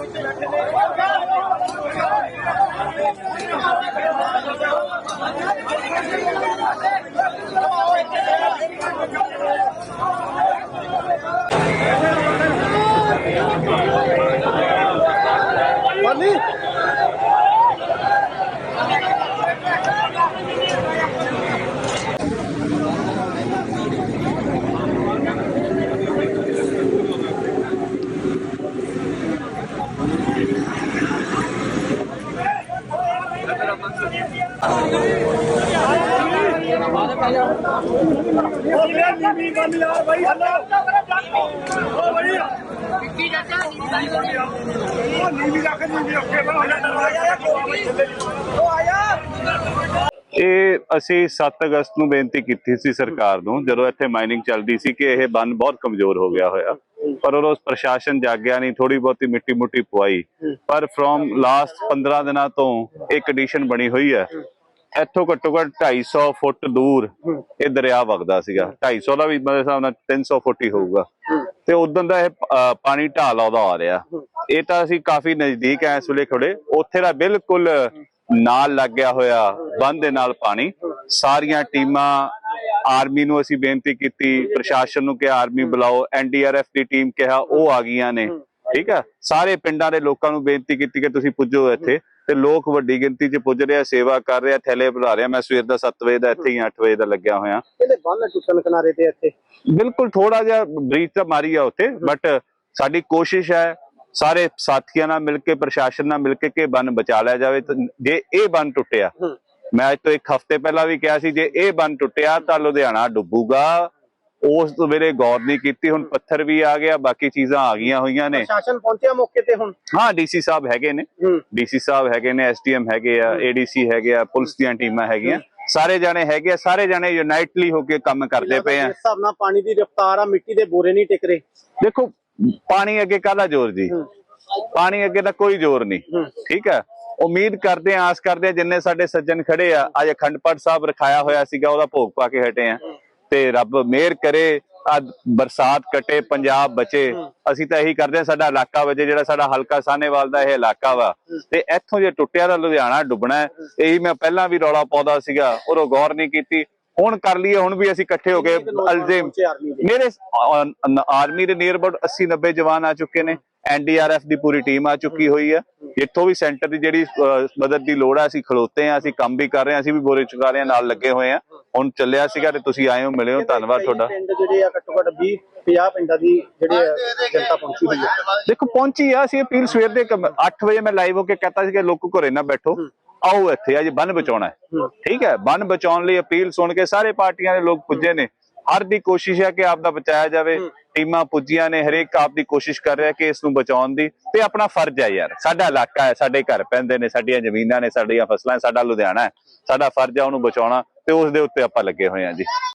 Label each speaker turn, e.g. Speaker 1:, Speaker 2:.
Speaker 1: Vamos lá, vamos lá. ਇਹ ਅਸੀਂ 7 ਅਗਸਤ ਨੂੰ ਬੇਨਤੀ ਕੀਤੀ ਸੀ ਸਰਕਾਰ ਨੂੰ, ਜਦੋਂ ਇੱਥੇ ਮਾਈਨਿੰਗ ਚੱਲਦੀ ਸੀ ਕਿ ਇਹ ਬੰਨ ਬਹੁਤ ਕਮਜ਼ੋਰ ਹੋ ਗਿਆ ਹੋਇਆ। ਪਰ ਉਦੋਂ ਪ੍ਰਸ਼ਾਸਨ ਜਾਗਿਆ ਨਹੀਂ ਥੋੜੀ ਬਹੁਤੀ ਮਿੱਟੀ ਮੁੱਟੀ ਪਵਾਈ। ਪਰ ਫਰੋਮ ਲਾਸਟ 15 ਦਿਨਾਂ ਤੋਂ ਇੱਕ ਕੰਡੀਸ਼ਨ ਬਣੀ ਹੋਈ ਹੈ। ਇੱਥੋਂ ਘੱਟੋ ਘੱਟ 250 ਫੁੱਟ ਦੂਰ ਇਹ ਦਰਿਆ ਵਗਦਾ ਸੀਗਾ। 250 ਦਾ ਵੀ ਮੇਰੇ ਹਿਸਾਬ ਨਾਲ 300 ਫੁੱਟ ਹੀ ਹੋਊਗਾ। ਤੇ ਉਦੋਂ ਦਾ ਇਹ ਪਾਣੀ ਢਾਲ ਆਉਂਦਾ ਆ ਰਿਹਾ। ਇਹ ਤਾਂ ਅਸੀਂ ਕਾਫੀ ਨਜ਼ਦੀਕ ਐ ਇਸ ਵੇਲੇ ਖੜੇ। ਉੱਥੇ ਦਾ ਬਿਲਕੁਲ ਨਾਲ ਲੱਗ ਗਿਆ ਹੋਇਆ ਬੰਦ ਦੇ ਨਾਲ ਪਾਣੀ। ਸਾਰੀਆਂ ਟੀਮਾਂ ਆਰਮੀ ਨੂੰ ਅਸੀਂ ਬੇਨਤੀ ਕੀਤੀ ਪ੍ਰਸ਼ਾਸਨ ਨੂੰ ਕਿ ਆਰਮੀ ਬੁਲਾਓ ਐਨਡੀਆਰਐਫ ਦੀ ਟੀਮ ਕਿਹਾ ਉਹ ਆ ਗਈਆਂ ਨੇ ਠੀਕ ਆ? ਸਾਰੇ ਪਿੰਡਾਂ ਦੇ ਲੋਕਾਂ ਨੂੰ ਬੇਨਤੀ ਕੀਤੀ ਕਿ ਤੁਸੀਂ ਪੁੱਜੋ ਇੱਥੇ ਤੇ ਲੋਕ ਵੱਡੀ ਗਿਣਤੀ 'ਚ ਪੁੱਜ ਰਹੇ ਆ ਸੇਵਾ ਕਰ ਰਹੇ ਆ ਥੈਲੇ ਭਰਾ ਰਹੇ ਆ। ਮੈਂ ਸਵੇਰ ਦਾ 7 ਵਜੇ ਦਾ ਇੱਥੇ ਹੀ 8 ਵਜੇ ਦਾ ਲੱਗਿਆ ਹੋਇਆ।
Speaker 2: ਇਹਦੇ ਬੰਨ ਟੁੱਟਣ ਕਿਨਾਰੇ ਤੇ ਇੱਥੇ?
Speaker 1: ਬਿਲਕੁਲ ਥੋੜਾ ਜਿਹਾ ਬਰੀਚ ਤਾਂ ਮਾਰੀ ਆ ਉੱਥੇ ਬਟ ਸਾਡੀ ਕੋਸ਼ਿਸ਼ ਹੈ ਸਾਰੇ ਸਾਥੀਆਂ ਨਾਲ ਮਿਲ ਕੇ ਪ੍ਰਸ਼ਾਸਨ ਨਾਲ ਮਿਲ ਕੇ ਕਿ ਬੰਨ ਬਚਾ ਲਿਆ ਜਾਵੇ ਜੇ ਇਹ ਬੰਨ ਟੁੱਟਿਆ। ਮੈਂ ਅੱਜ ਤੋਂ ਇੱਕ ਹਫ਼ਤੇ ਪਹਿਲਾਂ ਵੀ ਕਿਹਾ ਸੀ ਜੇ ਇਹ ਬੰਨ ਟੁੱਟਿਆ ਤਾਂ ਲੁਧਿਆਣਾ ਡੁੱਬੂਗਾ। ਉਸ ਵੇਲੇ ਗੌਰ ਨਹੀਂ ਕੀਤੀ ਹੁਣ ਪੱਥਰ ਵੀ ਆ ਗਿਆ ਬਾਕੀ ਚੀਜ਼ਾਂ ਆ ਗਈਆਂ ਹੋਈਆਂ ਨੇ।
Speaker 2: ਪ੍ਰਸ਼ਾਸਨ ਪਹੁੰਚਿਆ ਮੌਕੇ ਤੇ ਹੁਣ?
Speaker 1: ਹਾਂ ਡੀਸੀ ਸਾਹਿਬ ਹੈਗੇ ਨੇ। ਡੀਸੀ ਸਾਹਿਬ ਹੈਗੇ ਨੇ ਐਸਡੀਐਮ ਹੈਗੇ ਆ ਏਡੀਸੀ ਹੈਗੇ ਆ ਪੁਲਿਸ ਦੀਆਂ ਟੀਮਾਂ ਹੈਗੀਆਂ। ਸਾਰੇ ਜਾਣੇ ਹੈਗੇ ਆ ਸਾਰੇ ਜਾਣੇ ਯੂਨਾਈਟਲੀ ਹੋ ਕੇ ਕੰਮ ਕਰਦੇ ਪਏ ਆ।
Speaker 2: ਜਿਸ ਹਿਸਾਬ ਨਾਲ ਪਾਣੀ ਦੀ ਰਫ਼ਤਾਰ ਆ ਮਿੱਟੀ ਦੇ ਬੋਰੇ ਨਹੀਂ ਟਿਕ ਰਹੇ।
Speaker 1: ਦੇਖੋ ਪਾਣੀ ਅੱਗੇ ਕਾਹਦਾ ਜ਼ੋਰ ਜੀ। ਪਾਣੀ ਅੱਗੇ ਤਾਂ ਕੋਈ ਜ਼ੋਰ ਨਹੀਂ। ਠੀਕ ਹੈ ਉਮੀਦ ਕਰਦੇ ਆ ਆਸ ਕਰਦੇ ਆ ਜਿੰਨੇ ਸਾਡੇ ਸੱਜਣ ਖੜੇ ਆ ਅੱਜ ਅਖੰਡ ਪਾਠ ਸਾਹਿਬ ਰਖਾਇਆ ਹੋਇਆ ਸੀਗਾ ਉਹਦਾ ਭੋਗ ਪਾ ਕੇ ਹਟੇ ਆ ਤੇ ਰੱਬ ਮਿਹਰ ਕਰੇ ਅੱਜ ਬਰਸਾਤ ਕਟੇ ਪੰਜਾਬ ਬਚੇ। ਅਸੀਂ ਤਾਂ ਇਹੀ ਕਰਦੇ ਆ ਸਾਡਾ ਇਲਾਕਾ ਵਜੇ ਜਿਹੜਾ ਸਾਡਾ ਹਲਕਾ ਸਾਹਨੇਵਾਲ ਦਾ ਇਹ ਇਲਾਕਾ ਵਾ। ਤੇ ਇੱਥੋਂ ਜੇ ਟੁੱਟਿਆ ਤਾਂ ਲੁਧਿਆਣਾ ਡੁੱਬਣਾ। ਇਹੀ ਮੈਂ ਪਹਿਲਾਂ ਵੀ ਰੌਲਾ ਪਾਉਂਦਾ ਸੀਗਾ ਉਦੋਂ ਗੌਰ ਨਹੀਂ ਕੀਤੀ। ਹੁਣ ਕਰ ਲਈਏ ਹੁਣ ਵੀ ਅਸੀਂ ਇਕੱਠੇ ਹੋ ਕੇ ਅਲਜ਼ੇਮ
Speaker 2: ਦੇ।
Speaker 1: ਮੇਰੇ ਆਰਮੀ ਦੇ ਨੀਅਰ ਅਬਾਊਟ 80 90 ਜਵਾਨ ਆ ਚੁੱਕੇ ਨੇ। ਐਨਡੀਆਰਐਫ ਦੀ ਪੂਰੀ ਟੀਮ ਆ ਚੁੱਕੀ ਹੋਈ ਆ। ਇੱਥੋਂ ਵੀ ਸੈਂਟਰ ਦੀ ਜਿਹੜੀ ਮਦਦ ਦੀ ਲੋੜ ਆ ਅਸੀਂ ਖਲੋਤੇ ਆ ਅਸੀਂ ਕੰਮ ਵੀ ਕਰ ਰਹੇ ਆ ਅਸੀਂ ਵੀ ਬੋਰੇ ਚੁਕਾ ਰਹੇ ਆ ਨਾਲ ਲੱਗੇ ਹੋਏ ਆ। ਹੁਣ ਚੱਲਿਆ ਸੀਗਾ ਤੇ ਤੁਸੀਂ ਆਏ ਹੋ ਮਿਲੇ ਹੋ ਧੰਨਵਾਦ ਤੁਹਾਡਾ।
Speaker 2: ਪਿੰਡ ਜਿਹੜੇ ਆ ਘੱਟੋ ਘੱਟ 20 50 ਪਿੰਡਾਂ ਦੀ ਜਿਹੜੇ ਆ ਜਨਤਾ ਪਹੁੰਚੀ ਹੋਈ ਹੈ
Speaker 1: ਦੇਖੋ ਪਹੁੰਚੀ ਆ ਅਸੀਂ ਅਪੀਲ ਸਵੇਰ ਦੇ 8 ਵਜੇ ਮੈਂ ਲਾਈਵ ਹੋ ਕੇ ਕਹਤਾ ਸੀ ਕਿ ਲੋਕੋ ਘਰੇ ਨਾ ਬੈਠੋ। ਆਓ ਇੱਥੇ ਅੱਜ ਬੰਨ ਬਚਾਉਣਾ ਹੈ। ਠੀਕ ਹੈ ਬੰਨ ਬਚਾਉਣ ਲਈ ਅਪੀਲ ਸੁਣ ਕੇ ਸਾਰੇ ਪਾਰਟੀਆਂ ਦੇ ਲੋਕ ਪੁੱਜੇ ਨੇ। ਹਰ ਦੀ ਕੋਸ਼ਿਸ਼ ਹੈ ਕਿ ਆਪ ਦਾ ਬਚਾਇਆ ਜਾਵੇ। ਟੀਮਾਂ ਪੁੱਜੀਆਂ ਨੇ ਹਰੇਕ ਆਪ ਦੀ ਕੋਸ਼ਿਸ਼ ਕਰ ਰਿਹਾ ਕਿ ਇਸ ਨੂੰ ਬਚਾਉਣ ਦੀ। ਤੇ ਆਪਣਾ ਫਰਜ਼ ਹੈ ਯਾਰ ਸਾਡਾ ਇਲਾਕਾ ਹੈ ਸਾਡੇ ਘਰ ਪੈਂਦੇ ਨੇ ਸਾਡੀਆਂ ਜ਼ਮੀਨਾਂ ਨੇ ਸਾਡੀਆਂ ਫਸਲਾਂ ਸਾਡਾ ਲੁਧਿਆਣਾ ਹੈ। ਸਾਡਾ ਫਰਜ਼ ਹੈ ਉਹਨੂੰ ਬਚਾਉਣਾ ਤੇ ਉਸ ਦੇ ਉੱਤੇ ਆਪਾਂ ਲੱਗੇ ਹੋਏ ਹਾਂ ਜੀ।